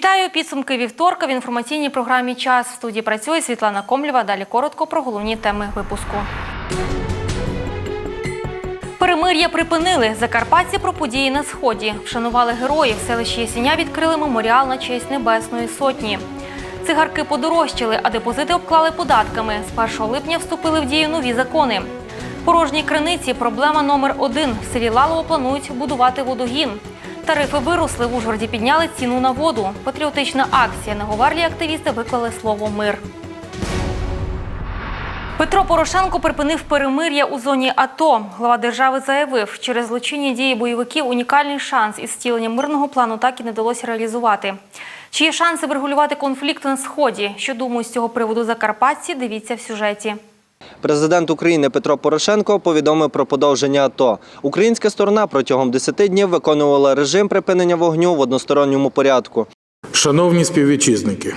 Вітаю підсумки вівторка в інформаційній програмі Час. В студії працює Світлана Комлєва. Далі коротко про головні теми випуску. Перемир'я припинили. Закарпатці про події на сході. Вшанували героїв. В селищі Ясіня відкрили меморіал на честь Небесної Сотні. Цигарки подорожчали, а депозити обклали податками. З 1 липня вступили в дію нові закони. Порожні криниці проблема номер один. В селі Лалово планують будувати водогін. Тарифи виросли. В Ужгороді підняли ціну на воду. Патріотична акція. На Говарлі активісти виклали слово мир. Петро Порошенко припинив перемир'я у зоні АТО. Глава держави заявив, через злочинні дії бойовиків унікальний шанс із втілення мирного плану так і не вдалося реалізувати. Чи є шанси врегулювати конфлікт на сході? Що думають з цього приводу закарпатці? Дивіться в сюжеті. Президент України Петро Порошенко повідомив про подовження АТО. Українська сторона протягом 10 днів виконувала режим припинення вогню в односторонньому порядку. Шановні співвітчизники,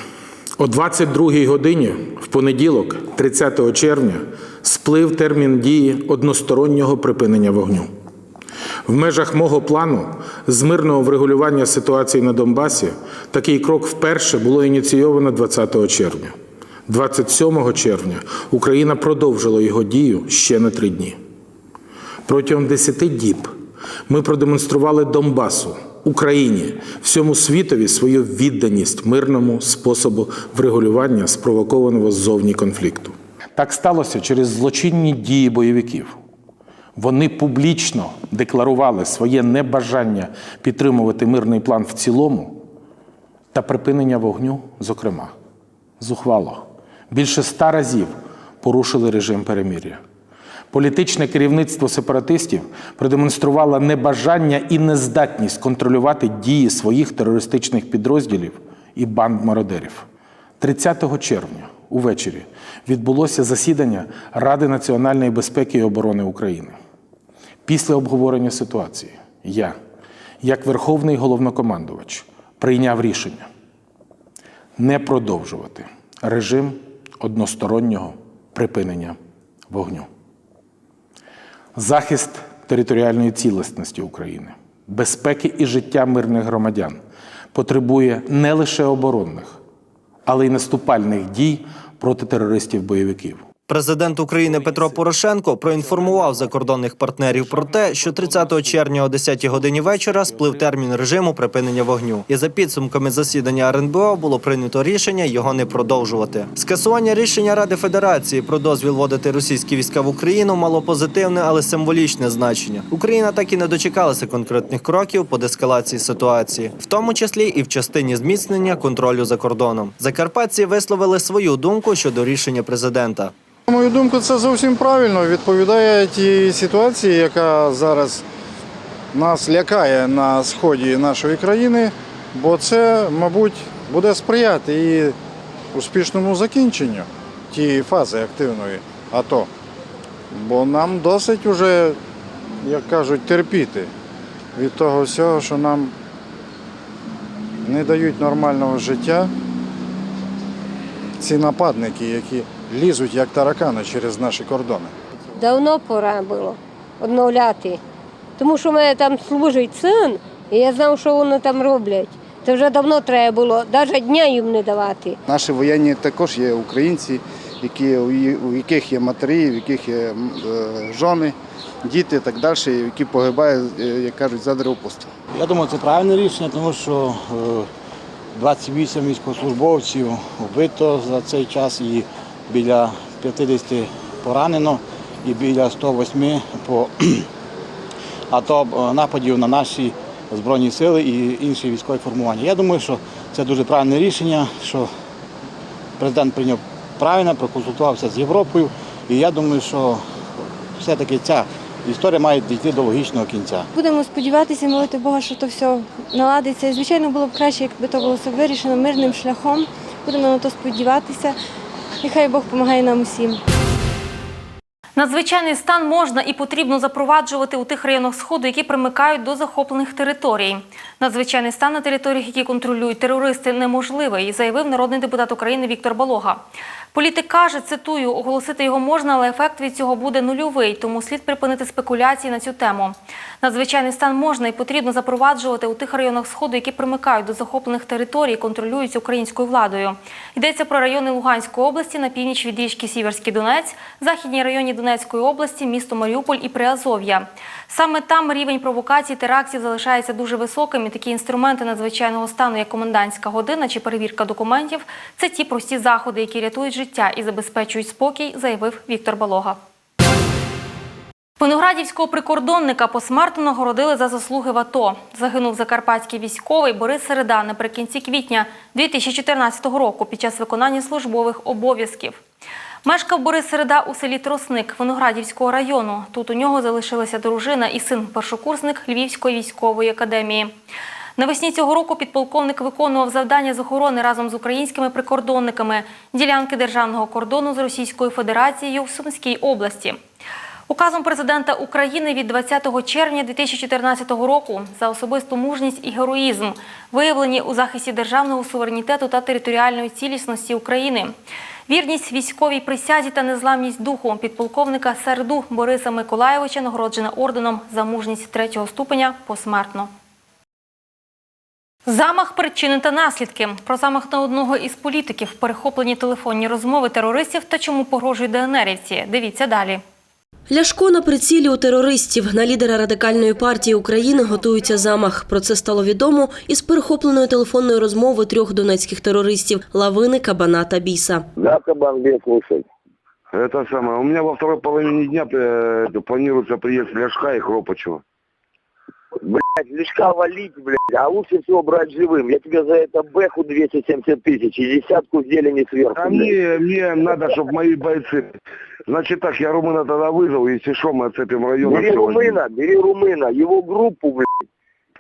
о 22-й годині в понеділок, 30 червня, сплив термін дії одностороннього припинення вогню. В межах мого плану з мирного врегулювання ситуації на Донбасі такий крок вперше було ініційовано 20 червня. 27 червня Україна продовжила його дію ще на три дні. Протягом 10 діб ми продемонстрували Донбасу, Україні, всьому світові свою відданість мирному способу врегулювання спровокованого ззовні конфлікту. Так сталося через злочинні дії бойовиків. Вони публічно декларували своє небажання підтримувати мирний план в цілому та припинення вогню, зокрема, зухвало. Більше ста разів порушили режим перемир'я. Політичне керівництво сепаратистів продемонструвало небажання і нездатність контролювати дії своїх терористичних підрозділів і банд мародерів. 30 червня увечері відбулося засідання Ради національної безпеки і оборони України. Після обговорення ситуації я, як Верховний головнокомандувач, прийняв рішення не продовжувати режим одностороннього припинення вогню. Захист територіальної цілісності України, безпеки і життя мирних громадян потребує не лише оборонних, але й наступальних дій проти терористів-бойовиків. Президент України Петро Порошенко проінформував закордонних партнерів про те, що 30 червня о 10 годині вечора сплив термін режиму припинення вогню. І за підсумками засідання РНБО було прийнято рішення його не продовжувати. Скасування рішення Ради Федерації про дозвіл вводити російські війська в Україну мало позитивне, але символічне значення. Україна так і не дочекалася конкретних кроків по дескалації ситуації, в тому числі і в частині зміцнення контролю за кордоном. Закарпатці висловили свою думку щодо рішення президента. На мою думку, це зовсім правильно відповідає тій ситуації, яка зараз нас лякає на сході нашої країни, бо це, мабуть, буде сприяти і успішному закінченню тієї фази активної АТО. Бо нам досить уже, як кажуть, терпіти від того всього, що нам не дають нормального життя ці нападники, які лізуть як таракани через наші кордони. Давно пора було відновляти. Тому що в мене там служить син, і я знав, що вони там роблять. Це вже давно треба було, навіть дня їм не давати. Наші воєнні також є українці, які, у яких є матері, у яких є е, жони, діти і так далі, які погибають, е, як кажуть, за деревопусту. Я думаю, це правильне рішення, тому що е, 28 військовослужбовців вбито за цей час і біля 50 поранено, і біля 108 по АТО е, нападів на наші Збройні сили і інші військові формування. Я думаю, що це дуже правильне рішення, що президент прийняв правильно, проконсультувався з Європою, і я думаю, що все-таки ця історія має дійти до логічного кінця. Будемо сподіватися, молити Бога, що то все наладиться. І, звичайно, було б краще, якби то було все вирішено мирним шляхом. Будемо на то сподіватися. І хай Бог допомагає нам усім. Надзвичайний стан можна і потрібно запроваджувати у тих районах сходу, які примикають до захоплених територій. Надзвичайний стан на територіях, які контролюють терористи, неможливий, заявив народний депутат України Віктор Балога. Політик каже, цитую, оголосити його можна, але ефект від цього буде нульовий, тому слід припинити спекуляції на цю тему. Надзвичайний стан можна і потрібно запроваджувати у тих районах Сходу, які примикають до захоплених територій, і контролюються українською владою. Йдеться про райони Луганської області на північ від річки Сіверський Донець, західні районі Донецької області, місто Маріуполь і Приазов'я. Саме там рівень провокацій терактів залишається дуже високим, і такі інструменти надзвичайного стану, як комендантська година чи перевірка документів, це ті прості заходи, які рятують життя і забезпечують спокій, заявив Віктор Балога. Виноградівського прикордонника посмертно нагородили за заслуги в АТО. Загинув закарпатський військовий Борис Середа наприкінці квітня 2014 року під час виконання службових обов'язків. Мешкав Борис Середа у селі Тросник Виноградівського району. Тут у нього залишилася дружина і син першокурсник Львівської військової академії. Навесні цього року підполковник виконував завдання з охорони разом з українськими прикордонниками ділянки державного кордону з Російською Федерацією в Сумській області. Указом президента України від 20 червня 2014 року за особисту мужність і героїзм, виявлені у захисті державного суверенітету та територіальної цілісності України. Вірність військовій присязі та незламність духу підполковника Серду Бориса Миколаєвича нагороджена орденом за мужність третього ступеня посмертно. Замах причини та наслідки. Про замах на одного із політиків, перехоплені телефонні розмови терористів та чому погрожують ДНРівці. Дивіться далі. Ляшко на прицілі у терористів. На лідера радикальної партії України готується замах. Про це стало відомо із перехопленої телефонної розмови трьох донецьких терористів Лавини, Кабана та Біса. Да, кабан, где слушать? Это самое. У меня во второй половине дня э, планируется Ляшка и Хропачева. Блядь, лишка валить, блядь, а лучше всего брать живым. Я тебе за это бэху 270 тысяч и десятку зелени сверху. А мне, мне надо, чтобы мои бойцы... Значит так, я Румына тогда вызову, если что, мы отцепим район. Бери румына, бери румына, его группу, блядь.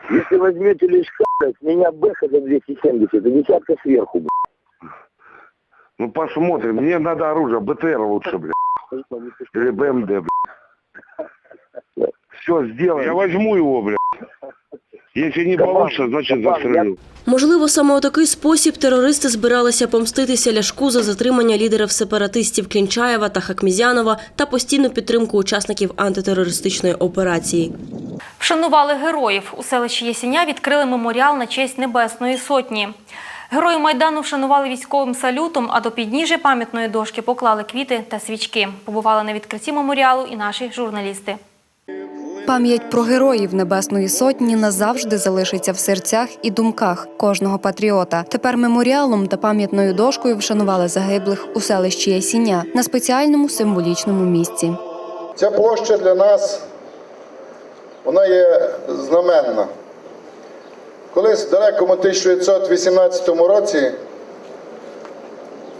Если возьмете лишка, блядь, меня бэха за 270 и десятка сверху, блядь. Ну посмотрим. Мне надо оружие, БТР лучше, блядь. Или БМД, блядь. Все, сделаем. Я возьму его, блядь. Если не Кабан, получится, значит застрелю. Можливо, саме у такий спосіб терористи збиралися помститися Ляшку за затримання лідерів сепаратистів Кінчаєва та Хакмізянова та постійну підтримку учасників антитерористичної операції. Вшанували героїв. У селищі Єсеня відкрили меморіал на честь Небесної Сотні. Герої Майдану вшанували військовим салютом, а до підніжжя пам'ятної дошки поклали квіти та свічки. Побували на відкритті меморіалу і наші журналісти. Пам'ять про героїв Небесної Сотні назавжди залишиться в серцях і думках кожного патріота. Тепер меморіалом та пам'ятною дошкою вшанували загиблих у селищі Ясіня на спеціальному символічному місці. Ця площа для нас вона є знаменна. Колись в далекому 1918 році,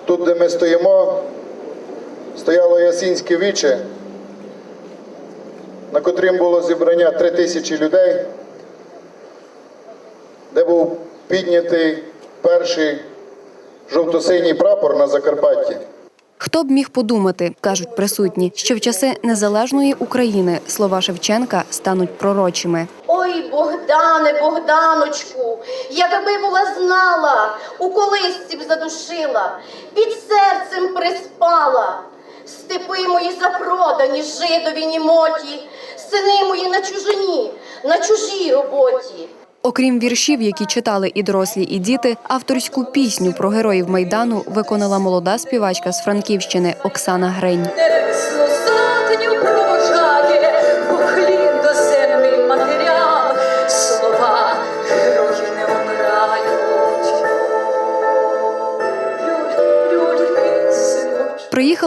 тут, де ми стоїмо, стояло Ясінське віче, на котрім було зібрання три тисячі людей, де був піднятий перший жовто-синій прапор на Закарпатті. Хто б міг подумати, кажуть присутні, що в часи незалежної України слова Шевченка стануть пророчими. Ой, Богдане, Богданочку, якби була знала, у колисці б задушила, під серцем приспала. Степи мої запродані, жидові німоті, сини мої на чужині, на чужій роботі. Окрім віршів, які читали і дорослі, і діти, авторську пісню про героїв майдану виконала молода співачка з Франківщини Оксана Грень.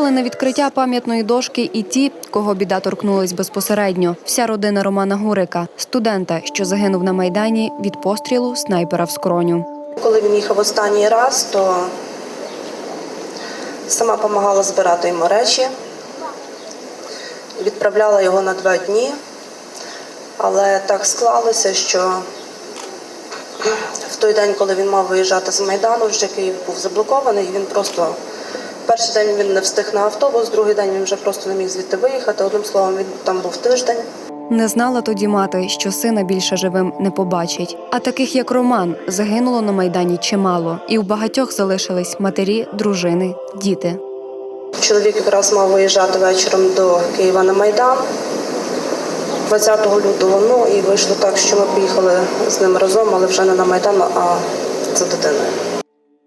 Приїхали на відкриття пам'ятної дошки і ті, кого біда торкнулась безпосередньо. Вся родина Романа Гурика, студента, що загинув на майдані від пострілу снайпера в скроню. Коли він їхав останній раз, то сама допомагала збирати йому речі, відправляла його на два дні, але так склалося, що в той день, коли він мав виїжджати з Майдану, вже Київ був заблокований, він просто перший день він не встиг на автобус, другий день він вже просто не міг звідти виїхати. Одним словом, він там був тиждень. Не знала тоді мати, що сина більше живим не побачить. А таких як Роман загинуло на майдані чимало, і у багатьох залишились матері, дружини, діти. Чоловік якраз мав виїжджати вечором до Києва на Майдан 20 лютого. Ну і вийшло так, що ми поїхали з ним разом, але вже не на Майдан, а за дитиною.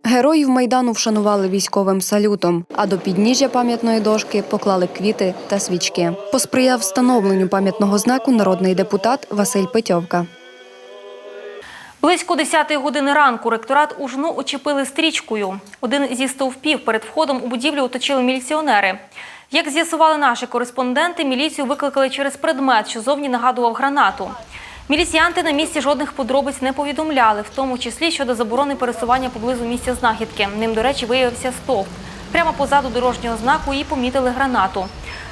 Героїв майдану вшанували військовим салютом, а до підніжжя пам'ятної дошки поклали квіти та свічки. Посприяв встановленню пам'ятного знаку народний депутат Василь Петьовка. Близько 10-ї години ранку ректорат Ужну очепили стрічкою. Один зі стовпів перед входом у будівлю оточили міліціонери. Як з'ясували наші кореспонденти, міліцію викликали через предмет, що зовні нагадував гранату. Міліціянти на місці жодних подробиць не повідомляли, в тому числі щодо заборони пересування поблизу місця знахідки. Ним, до речі, виявився стовп. Прямо позаду дорожнього знаку її помітили гранату.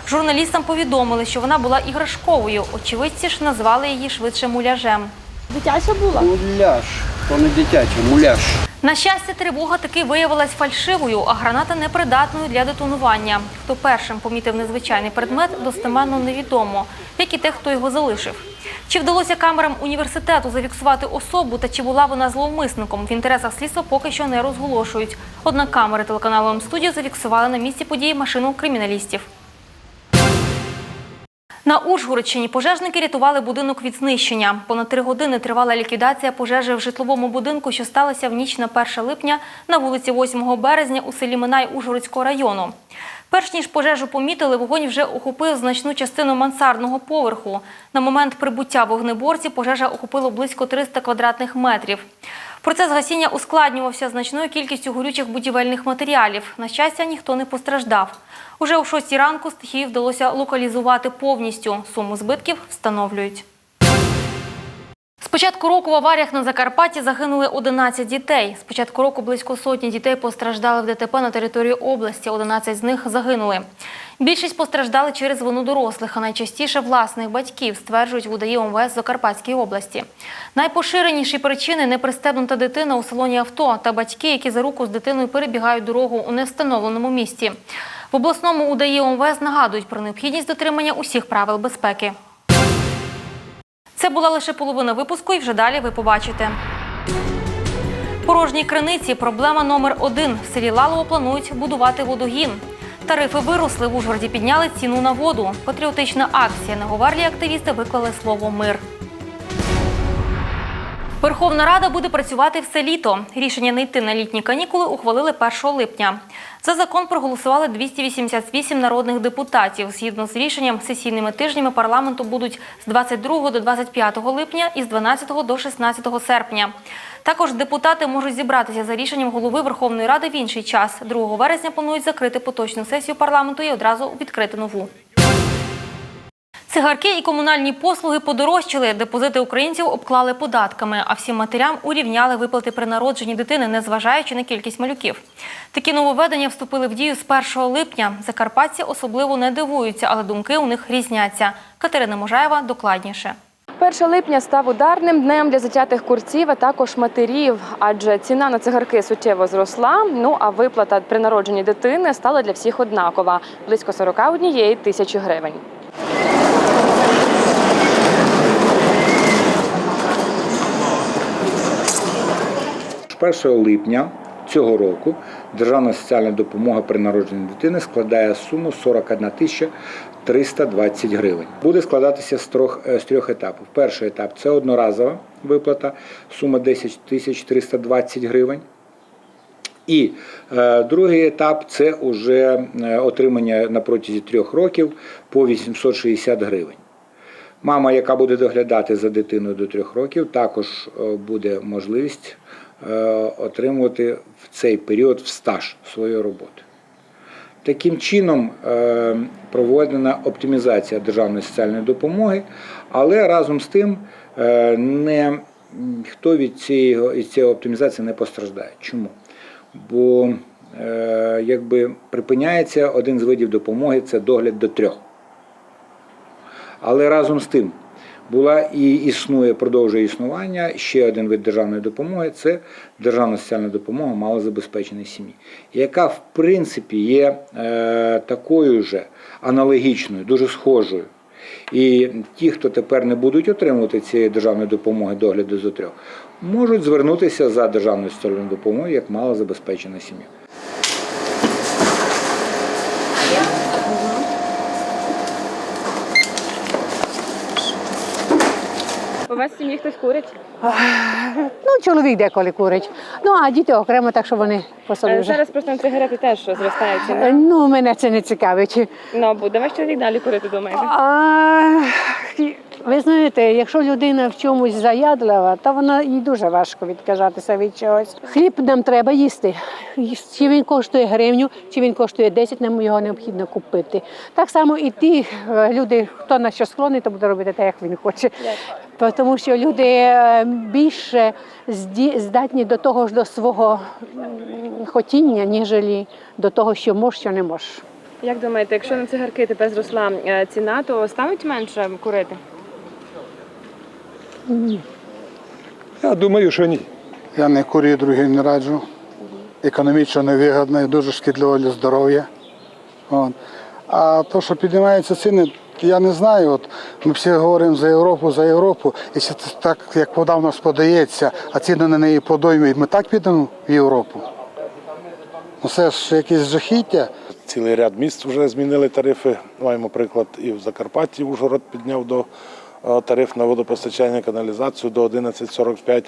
Журналістам повідомили, що вона була іграшковою. Очевидці ж назвали її швидше муляжем. Дитяча була? Муляж, то не дитячий, муляж. На щастя, тривога таки виявилась фальшивою, а граната непридатною для детонування. Хто першим помітив незвичайний предмет, достеменно невідомо, як і те, хто його залишив. Чи вдалося камерам університету зафіксувати особу та чи була вона зловмисником, в інтересах слідства поки що не розголошують. Однак камери телеканалу М-студіо зафіксували на місці події машину криміналістів. На Ужгородщині пожежники рятували будинок від знищення. Понад три години тривала ліквідація пожежі в житловому будинку, що сталося в ніч на 1 липня на вулиці 8 березня у селі Минай Ужгородського району. Перш ніж пожежу помітили, вогонь вже охопив значну частину мансардного поверху. На момент прибуття вогнеборців пожежа охопила близько 300 квадратних метрів. Процес гасіння ускладнювався значною кількістю горючих будівельних матеріалів. На щастя, ніхто не постраждав. Уже о 6 ранку стихію вдалося локалізувати повністю. Суму збитків встановлюють. Початку року в аваріях на Закарпатті загинули 11 дітей. З початку року близько сотні дітей постраждали в ДТП на території області. 11 з них загинули. Більшість постраждали через вину дорослих, а найчастіше власних батьків, стверджують в ОМВС Закарпатській області. Найпоширеніші причини – непристебнута дитина у салоні авто та батьки, які за руку з дитиною перебігають дорогу у невстановленому місці. В обласному УДАІ ОМВС нагадують про необхідність дотримання усіх правил безпеки. Це була лише половина випуску, і вже далі ви побачите. Порожній криниці проблема номер один. В селі Лалово планують будувати водогін. Тарифи виросли. В Ужгороді підняли ціну на воду. Патріотична акція. На Говарлі активісти виклали слово мир. Верховна Рада буде працювати все літо. Рішення не йти на літні канікули ухвалили 1 липня. За закон проголосували 288 народних депутатів. Згідно з рішенням, сесійними тижнями парламенту будуть з 22 до 25 липня і з 12 до 16 серпня. Також депутати можуть зібратися за рішенням голови Верховної Ради в інший час. 2 вересня планують закрити поточну сесію парламенту і одразу відкрити нову. Цигарки і комунальні послуги подорожчали, депозити українців обклали податками, а всім матерям урівняли виплати при народженні дитини, незважаючи на кількість малюків. Такі нововведення вступили в дію з 1 липня. Закарпатці особливо не дивуються, але думки у них різняться. Катерина Можаєва докладніше. 1 липня став ударним днем для затятих курців, а також матерів, адже ціна на цигарки суттєво зросла. Ну а виплата при народженні дитини стала для всіх однакова близько 41 тисячі гривень. 1 липня цього року державна соціальна допомога при народженні дитини складає суму 41 тисяча 320 гривень. Буде складатися з трьох, е, з трьох етапів. Перший етап це одноразова виплата, сума 10 тисяч 320 гривень. І е, другий етап це вже е, отримання на протязі трьох років по 860 гривень. Мама, яка буде доглядати за дитиною до трьох років, також е, буде можливість отримувати в цей період в стаж своєї роботи. Таким чином е, проведена оптимізація державної соціальної допомоги, але разом з тим е, не, ніхто від цієї, цієї оптимізації не постраждає. Чому? Бо е, якби припиняється один з видів допомоги це догляд до трьох. Але разом з тим була і існує, продовжує існування ще один вид державної допомоги це державна соціальна допомога малозабезпеченої сім'ї, яка в принципі є е, такою же аналогічною, дуже схожою. І ті, хто тепер не будуть отримувати цієї державної допомоги догляду за трьох, можуть звернутися за державною соціальною допомогою як малозабезпечена сім'я. Вас в сім'ї хтось курить? Ну, чоловік деколи курить. Ну, а діти окремо, так що вони по собі Е, вже. Зараз просто на цигарети теж зростає Е, ціна. Ну, мене це не цікавить. Ну, буде ваш чоловік далі курити, думаєте? А, ви знаєте, якщо людина в чомусь заядлива, то вона їй дуже важко відказатися від чогось. Хліб нам треба їсти. Чи він коштує гривню, чи він коштує 10, нам його необхідно купити. Так само і ті е, люди, хто на що склонний, то буде робити так, як він хоче. Тому що люди е, більше здатні до того ж до свого хотіння, ніжелі до того, що можеш, що не можеш. Як думаєте, якщо на цигарки тепер зросла е, ціна, то стануть менше курити? Я думаю, що ні. Я не курю, другим не раджу. Економічно невигідно і дуже шкідливо для здоров'я. От. А то, що піднімаються ціни, я не знаю. От ми всі говоримо за Європу, за Європу. Якщо це так, як вода в нас подається, а ціни на неї подоймують, ми так підемо в Європу. Ну це ж якесь жахіття. Цілий ряд міст вже змінили тарифи. Маємо приклад і в Закарпатті Ужгород підняв до тариф на водопостачання каналізацію до 11,45.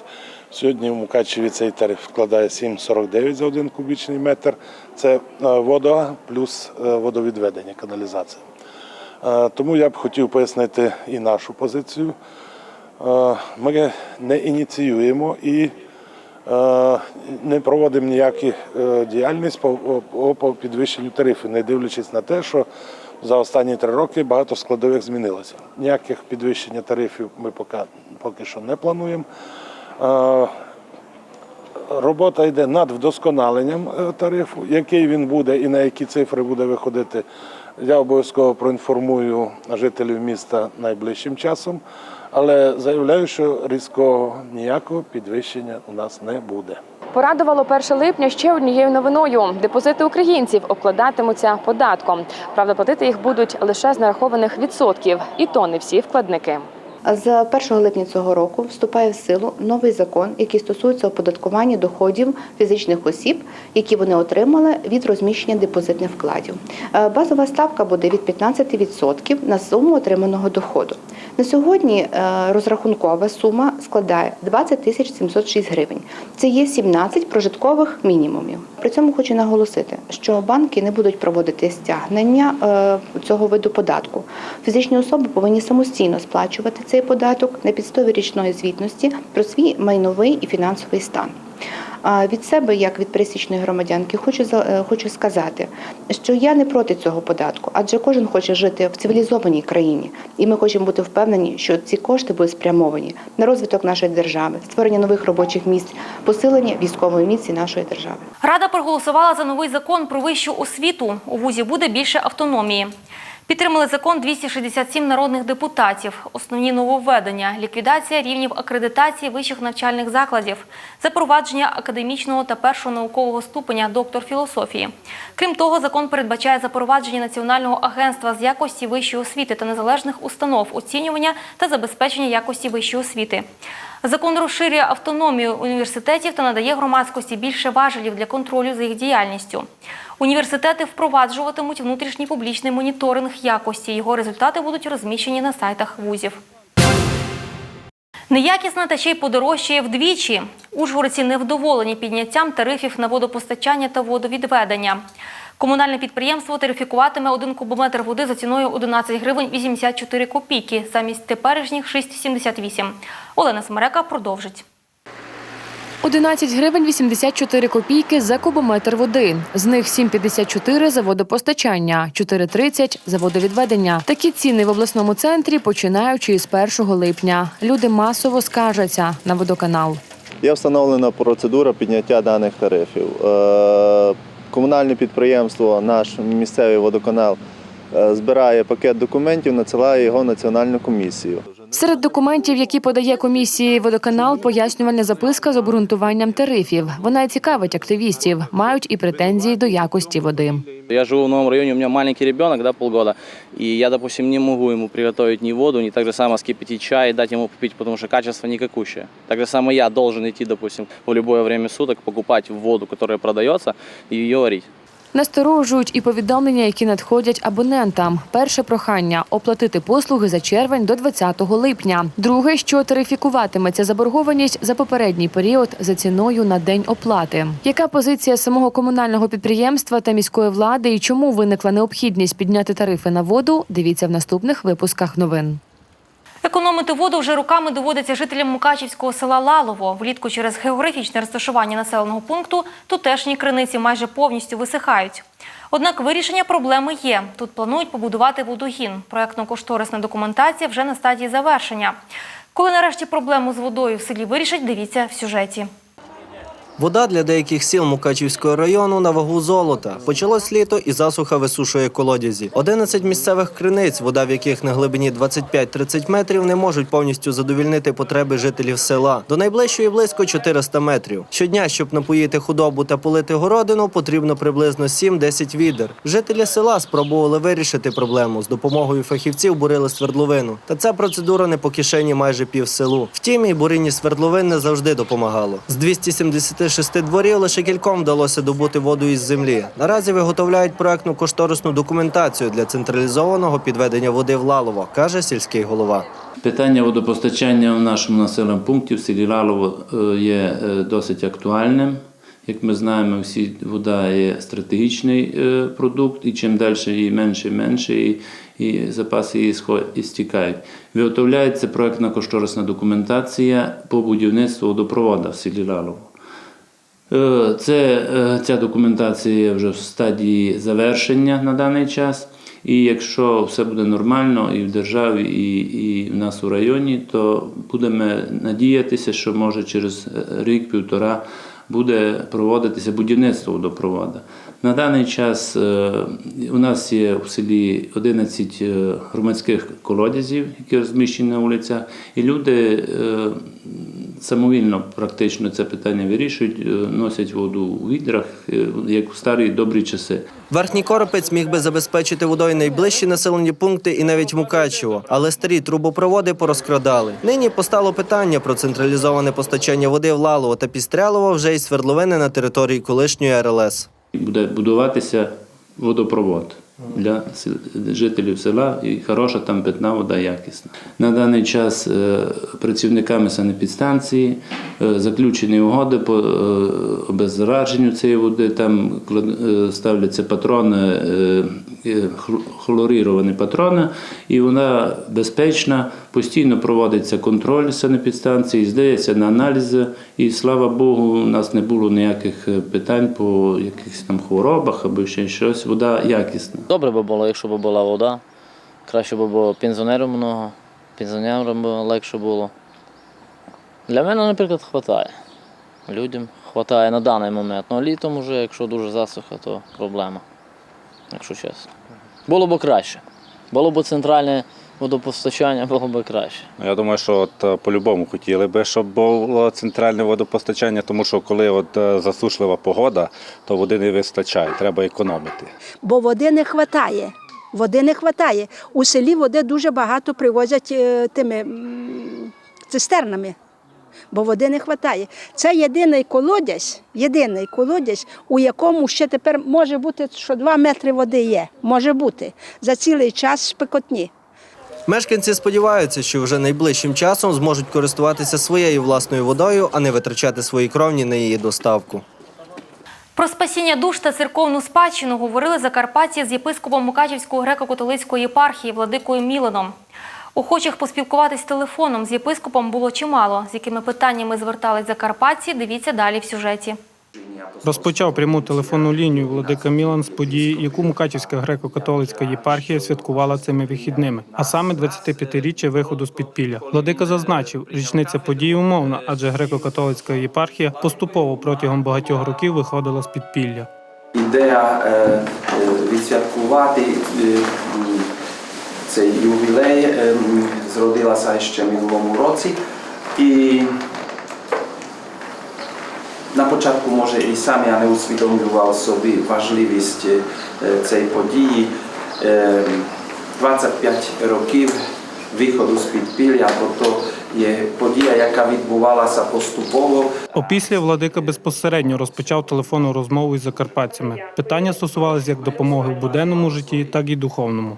Сьогодні в Мукачеві цей тариф складає 7,49 за один кубічний метр. Це е, вода плюс е, водовідведення каналізації. Е, Тому я б хотів пояснити і нашу позицію. Ми не ініціюємо і не проводимо ніякі е, діяльність по підвищенню тарифів, не дивлячись на те, що за останні три роки багато складових змінилося. Ніяких підвищення тарифів ми поки, поки що не плануємо. Робота йде над вдосконаленням е, тарифу. Який він буде і на які цифри буде виходити, я обов'язково проінформую жителів міста найближчим часом. Але заявляю, що різкого ніякого підвищення у нас не буде. Порадувало 1 липня ще однією новиною. Депозити українців обкладатимуться податком. Правда, платити їх будуть лише з нарахованих відсотків, і то не всі вкладники. З 1 липня цього року вступає в силу новий закон, який стосується оподаткування доходів фізичних осіб, які вони отримали від розміщення депозитних вкладів. Е, Базова ставка буде від 15% на суму отриманого доходу. На сьогодні е, розрахункова сума складає 20 тисяч 706 гривень. Це є 17 прожиткових мінімумів. При цьому хочу наголосити, що банки не будуть проводити стягнення е, цього виду податку. Фізичні особи повинні самостійно сплачувати цей податок на підставі річної звітності про свій майновий і фінансовий стан. Від себе, як від пересічної громадянки, хочу е, хочу сказати, що я не проти цього податку, адже кожен хоче жити в цивілізованій країні, і ми хочемо бути впевнені, що ці кошти будуть спрямовані на розвиток нашої держави, створення нових робочих місць, посилення військової міці нашої держави. Рада проголосувала за новий закон про вищу освіту. У вузі буде більше автономії. Підтримали закон 267 народних депутатів. Основні нововведення – ліквідація рівнів акредитації вищих навчальних закладів, запровадження академічного та першого наукового ступеня доктор філософії. Крім того, закон передбачає запровадження Національного агентства з якості вищої освіти та незалежних установ оцінювання та забезпечення якості вищої освіти. Закон розширює автономію університетів та надає громадськості більше важелів для контролю за їх діяльністю. Університети впроваджуватимуть внутрішній публічний моніторинг якості. Його результати будуть розміщені на сайтах вузів. Неякісна та ще й подорожчає вдвічі. Ужгородці невдоволені підняттям тарифів на водопостачання та водовідведення. Комунальне підприємство тарифікуватиме один кубометр води за ціною 11 гривень 84 копійки замість теперішніх 6,78. Олена Смерека продовжить. 11 гривень 84 копійки за кубометр води. З них 7,54 за водопостачання, 4,30 за водовідведення. Такі ціни в обласному центрі починаючи із 1 липня. Люди масово скаржаться на водоканал. Є встановлена процедура підняття даних тарифів. Комунальне підприємство, наш місцевий водоканал, е, збирає пакет документів, надсилає його національну комісію. Серед документів, які подає комісії водоканал, пояснювальна записка з обґрунтуванням тарифів. Вона і цікавить активістів, мають і претензії до якості води. Я живу в новом районе, у меня маленький ребенок, да, полгода, и я, допустим, не могу ему приготовить ни воду, ни так же самое скипятить чай и дать ему попить, потому что качество никакущее. Так же самое я должен идти, допустим, в любое время суток покупать воду, которая продается, и ее варить. Насторожують і повідомлення, які надходять абонентам. Перше прохання оплатити послуги за червень до 20 липня. Друге, що тарифікуватиметься заборгованість за попередній період за ціною на день оплати. Яка позиція самого комунального підприємства та міської влади і чому виникла необхідність підняти тарифи на воду? Дивіться в наступних випусках новин. Економити воду вже руками доводиться жителям Мукачівського села Лалово. Влітку через географічне розташування населеного пункту тутешні криниці майже повністю висихають. Однак вирішення проблеми є. Тут планують побудувати водогін. Проектно-кошторисна документація вже на стадії завершення. Коли нарешті проблему з водою в селі вирішать, дивіться в сюжеті. Вода для деяких сіл Мукачівського району на вагу золота. Почалось літо і засуха висушує колодязі. 11 місцевих криниць, вода в яких на глибині 25-30 метрів, не можуть повністю задовільнити потреби жителів села. До найближчої близько 400 метрів. Щодня, щоб напоїти худобу та полити городину, потрібно приблизно 7-10 відер. Жителі села спробували вирішити проблему. З допомогою фахівців бурили свердловину. Та ця процедура не по кишені майже пів селу. Втім, і буріння свердловин не завжди допомагало. З 276 дворів лише кільком вдалося добути воду із землі. Наразі виготовляють проектну кошторисну документацію для централізованого підведення води в Лалово, каже сільський голова. Питання водопостачання в нашому населеному пункті в селі Лалово е, є е, досить актуальним. Як ми знаємо, всі вода є стратегічний е, продукт, і чим далі її менше і менше, і, і запаси її і стікають. Виготовляється проектна кошторисна документація по будівництву водопроводу в селі Лалово. Е, Це, е, ця документація вже в стадії завершення на даний час. І якщо все буде нормально і в державі, і, і в нас у районі, то будемо надіятися, що може через е, рік-півтора буде проводитися будівництво водопроводу. На даний час у нас є в селі 11 е, громадських колодязів, які розміщені на вулицях, і люди самовільно практично це питання вирішують, е, носять воду у відрах, е, як в старі добрі часи. Верхній Коропець міг би забезпечити водою найближчі населені пункти і навіть Мукачево, але старі трубопроводи порозкрадали. Нині постало питання про централізоване постачання води в Лалово та Пістрялово вже й свердловини на території колишньої РЛС. Буде будуватися водопровод для жителів села і хороша там питна вода якісна. На даний час е, працівниками санепідстанції е, заключені угоди по е, обеззараженню цієї води. Там ставляться патрони, хл- хлоріровані патрони, і вона безпечна. Постійно проводиться контроль санепідстанції, здається на аналізи. І слава Богу, у нас не було ніяких е, питань по якихось там хворобах або ще щось. Вода якісна. Добре би було, якщо б була вода. Краще б було пенсіонерів много, пенсіонерам би легше було. Для мене, наприклад, вистачає. Людям вистачає на даний момент. Ну, літом вже, якщо дуже засуха, то проблема, якщо чесно. Було б краще. Було б центральне водопостачання, було б краще. Ну, Я думаю, що от е, по-любому хотіли би, щоб було центральне водопостачання, тому що коли от е, засушлива погода, то води не вистачає, треба економити. бо води не вистачає. Води не вистачає. У селі води дуже багато привозять е, тими цистернами, бо води не вистачає. Це єдиний колодязь, єдиний колодязь, у якому ще тепер може бути, що 2 метри води є. Може бути за цілий час спекотні. Мешканці сподіваються, що вже найближчим часом зможуть користуватися своєю власною водою, а не витрачати свої кровні на її доставку. Про спасіння душ та церковну спадщину говорили закарпатці з єпископом Мукачівської греко-католицької єпархії Владикою Міланом. Охочих поспілкуватись телефоном з єпископом було чимало. З якими питаннями звертались закарпатці, дивіться далі в сюжеті. Розпочав пряму телефонну лінію Владика Мілан з події, яку Мукачівська греко-католицька єпархія святкувала цими вихідними, а саме 25-річчя виходу з підпілля. Владика зазначив, річниця події умовна, адже греко-католицька єпархія поступово протягом багатьох років виходила з підпілля. Ідея е, е, відсвяткувати е, цей ювілей е, зродилася ще минулому році. І на початку, може, і сам я не усвідомлював собі важливість е, цієї події. Е, 25 років виходу з підпілля, бо то є подія, яка відбувалася поступово. Опісля владика безпосередньо розпочав телефонну розмову із закарпатцями. Питання стосувалися як допомоги в буденному житті, так і духовному.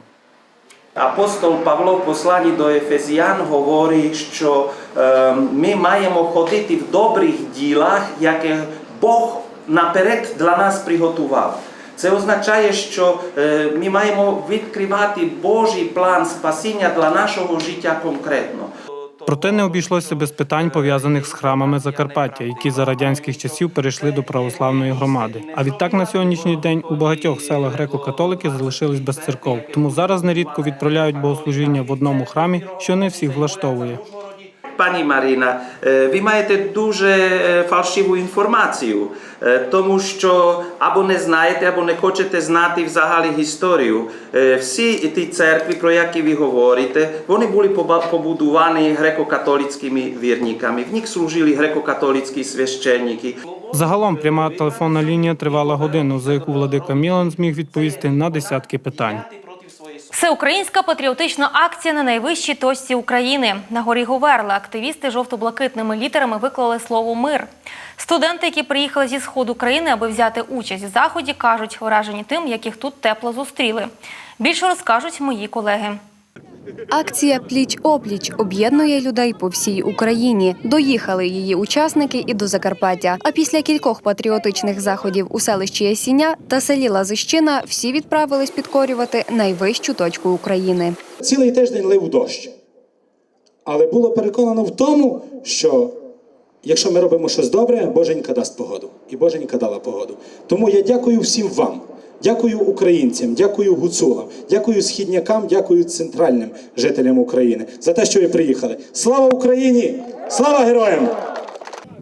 Апостол Павло в посланні до Ефезіян говорить, що ми маємо ходити в добрих ділах, яке Бог наперед для нас приготував. Це означає, що е, ми маємо відкривати Божий план спасіння для нашого життя конкретно. Проте не обійшлося без питань, пов'язаних з храмами Закарпаття, які за радянських часів перейшли до православної громади. А відтак на сьогоднішній день у багатьох селах греко-католики залишились без церков. Тому зараз нерідко відправляють богослужіння в одному храмі, що не всіх влаштовує. Маріна, е, ви маєте дуже фальшиву інформацію, тому що або не знаєте, або не хочете знати взагалі історію. Всі ті церкви, про які ви говорите, вони були побудовані греко-католицькими вірниками. В них служили греко-католицькі священники. Загалом пряма телефонна лінія тривала годину, за яку владика Мілан зміг відповісти на десятки питань. Всеукраїнська патріотична акція на найвищій точці України. На горі Говерла активісти жовто-блакитними літерами виклали слово мир. Студенти, які приїхали зі сходу країни, аби взяти участь в заході, кажуть, вражені тим, яких тут тепло зустріли. Більше розкажуть мої колеги. Акція Пліч опліч об'єднує людей по всій Україні. Доїхали її учасники і до Закарпаття. А після кількох патріотичних заходів у селищі Ясіня та селі Лазищина всі відправились підкорювати найвищу точку України. Цілий тиждень лив дощ. Але було переконано в тому, що якщо ми робимо щось добре, Боженька дасть погоду. І Боженька дала погоду. Тому я дякую всім вам. Дякую українцям, дякую гуцулам, дякую східнякам, дякую центральним жителям України за те, що ви приїхали. Слава Україні! Слава героям!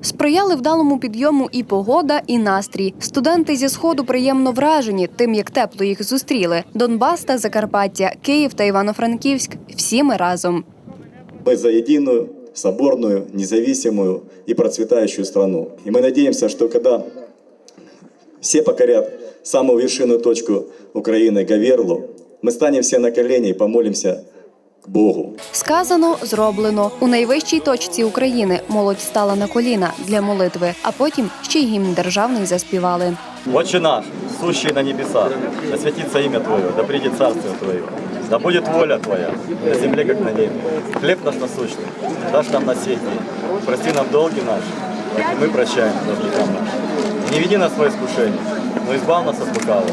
Сприяли вдалому підйому і погода, і настрій. Студенти зі сходу приємно вражені тим, як тепло їх зустріли. Донбас та Закарпаття, Київ та Івано-Франківськ всі ми разом. Мы за единую, соборную, независимую и процветающую страну. И мы надеемся, что когда все покорят самую вершинную точку Украины, Гаверлу, мы станем все на колени и помолимся к Богу. Сказано, зроблено. У найвищій точці України молодь стала на коліна для молитви, а потім ще й гімн державний заспівали. Отче наш, сущий на небесах, да святится имя Твое, да придет царствие Твое, да будет воля Твоя, на земле, как на небе. Хлеб наш насущный, дашь нам на сей день. Прости нам долги наши, как и мы прощаем должникам нашим. И не веди нас в свое искушение, но избав нас от лукавого.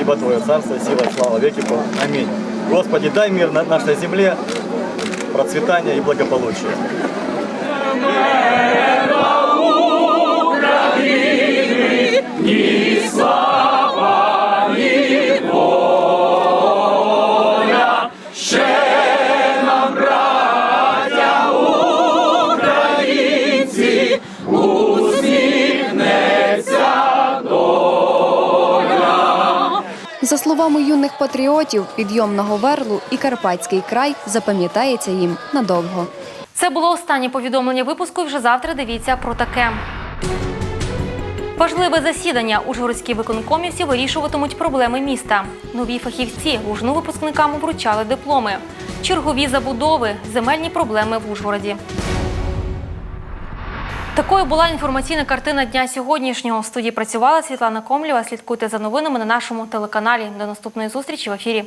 Ибо Твое царство, сила и слава веки. Аминь. Господи, дай мир на нашей земле, процветание и благополучие. За словами юних патріотів, підйом на Говерлу і Карпатський край запам'ятається їм надовго. Це було останнє повідомлення випуску. Вже завтра дивіться про таке. Важливе засідання. Ужгородські виконкомівці вирішуватимуть проблеми міста. Нові фахівці лужну випускникам вручали дипломи. Чергові забудови, земельні проблеми в Ужгороді. Такою була інформаційна картина дня сьогоднішнього. В студії працювала Світлана Комлєва. Слідкуйте за новинами на нашому телеканалі. До наступної зустрічі в ефірі.